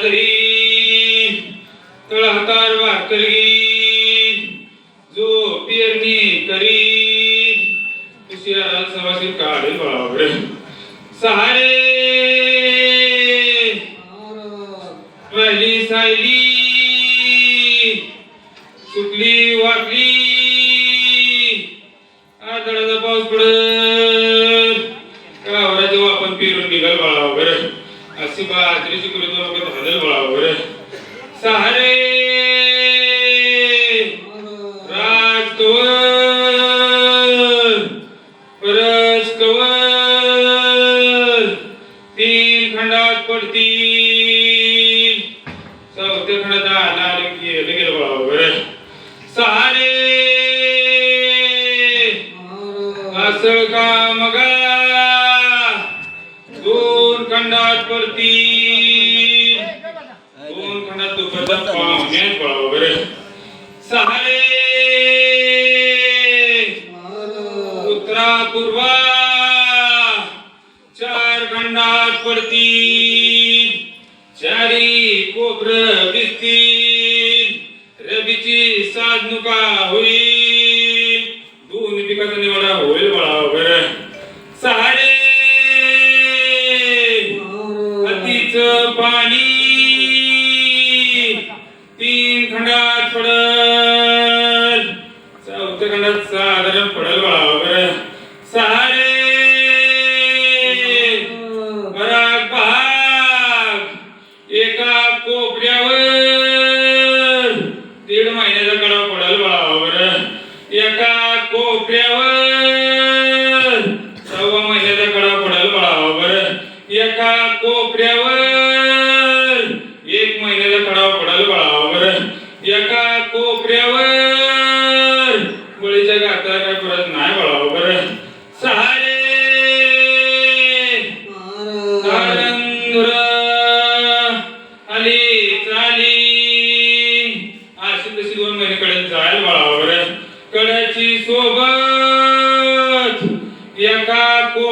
कासरा धरी तळ हातार जो पेरणी करी तुषार सवाशी काढेल बाळावडे सहारे पहिली सायली सुकली वाकली आदळाचा पाऊस पडत गावरा वापन पेरून निघाल बाळा वगैरे अशी बाजरीची कृती लोक सहारे राजकवर तीन खंडात पडतील. चौथ्या खंडात आला गेलं गेलं बाळा सहारे असं का मगा? दोन खंडात पडतील. बाळा वगैरे सहारे उत्तरा पूर्वा चार खंडात पडतील चारी कोपर दिसतील रबीची साधनुका होईल कडा एका कोपऱ्यावर. सव्वा महिन्याचा कडा पडल बाळा एका कोपऱ्यावर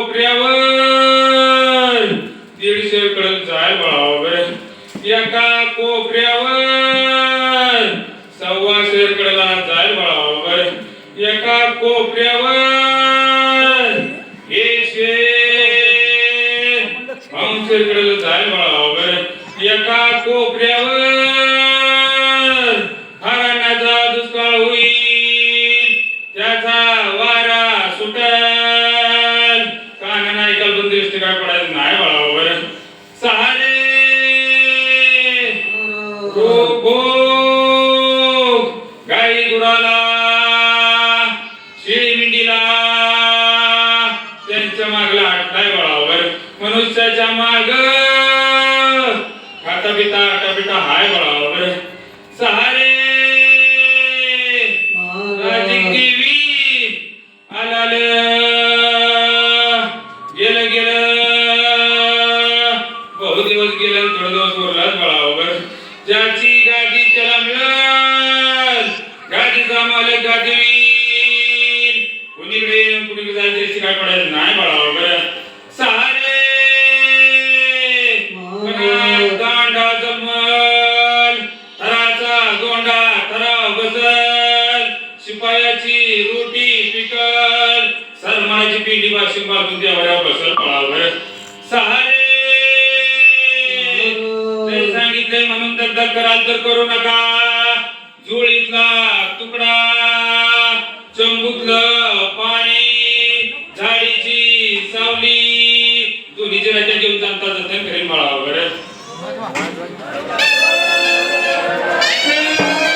कोपऱ्यावर. दीडशे कडक जाय बाळा वगैरे एका कोपऱ्यावर. सव्वाशे कडेला जाय बाळा वगैरे एका कोपऱ्यावर. एकशे अंशकडे जाईल बाळा वगैरे एका कोपऱ्यावर. मनुष्याच्या माग. खाता पिता आटा पिता हाय सहारे. आलाल. गेलं गेलं. बहु दिवस गेलं थोडे दिवस उरलाच बळावर ज्याची गादी त्याला मिळाल. गादीचा मालक गादीवील कुणीकडे कुणीकडे जायचं याची काय पडायचं नाही बळावर सहारे रुपयाची रोटी पिकल. सर सलमानाची पिंडी पाशी मारून देवाऱ्या बसल पळावर सहारे! ते सांगितले म्हणून तर दर कराल तर करू नका. जुळीतला तुकडा चंबुकलं पाणी झाडीची सावली